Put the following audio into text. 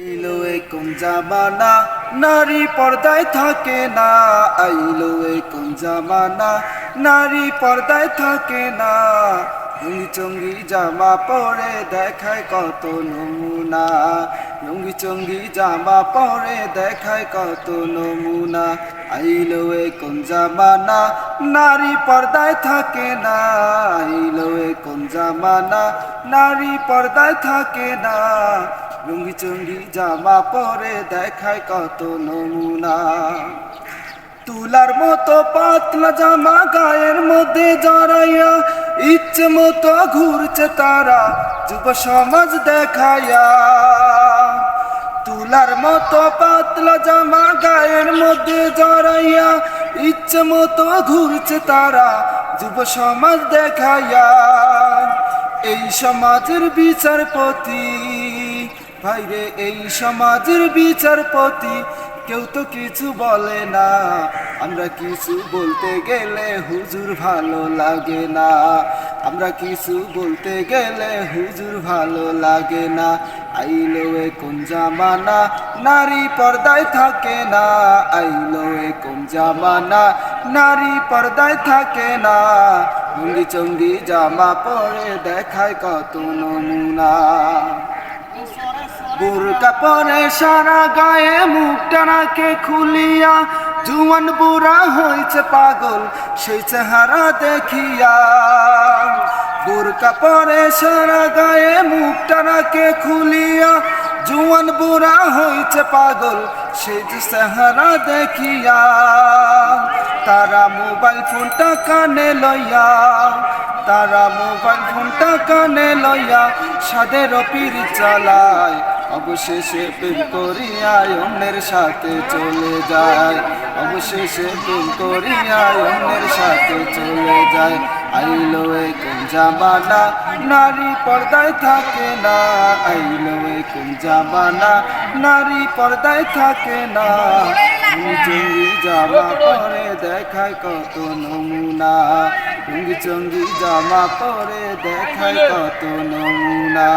আইলো কোন জামানা, নারী পর্দায় থাকে না। আইলো কোন জামানা, নারী পর্দায় থাকে না। লুঙ্গি চঙ্গি জামা পরে দেখায় কত নমুনা। লুঙ্গি চঙ্গি জামা পরে দেখায় কত নমুনা। আইলো কোন জামানা, নারী পর্দায় থাকে না। আইলো কোন জামানা, নারী পর্দায় থাকে না। লুঙ্গি চুঙ্গি জামা পরে দেখায় কত নমুনা। তুলার মতো পাতলা জামা গায়ের মধ্যে জড়াইয়া ইচ্ছে মতো ঘুরছে তারা, যুব সমাজ দেখাইয়া। তুলার মতো পাতলা জামা গায়ের মধ্যে জড়াইয়া ইচ্ছে মতো ঘুরছে তারা, যুব সমাজ দেখাইয়া। এই সমাজের বিচারপতি ভাইরে এই সমাজের বিচারপতি, কেউ তো কিছু বলে না। আমরা কিছু বলতে গেলে হুজুর ভালো লাগে না। আমরা কিছু বলতে গেলে হুজুর ভালো লাগে না। আইলো এ কোন জামানা, নারী পর্দায় থাকে না। আইলো এ কোন জামানা, নারী পর্দায় থাকে না। লুঙ্গি চঙ্গি জামা পরে দেখায় কত নমুনা। বুরকা পরে সারা গায়ে মুখটা নাকে খুলিয়া, জুয়ান বুড়া হয়েছে পাগল, সেই চেহারা দেখিয়া। বুরকা পরে সারা গায়ে মুখটা নাকে খুলিয়া, জুয়ান বুড়া হয়েছে পাগল, সেই চেহারা দেখিয়া। তারা মোবাইল ফোনটা কানে লইয়া, তারা মোবাইল ফোনটা কানে লইয়া সাদের পীর চালায়। অবশেষে প্রেম করিয়া অন্যের সাথে চলে যায়। অবশেষে প্রেম করিয়া অন্যের সাথে চলে যায়। আইলো কোন জামানা, নারী পর্দায় থাকে না। আইলো কোন জামানা, নারী পর্দায় থাকে না। চঙ্গি জামা পরে দেখায় কত নমুনা। চঙ্গি জামা পরে দেখায় কত নমুনা।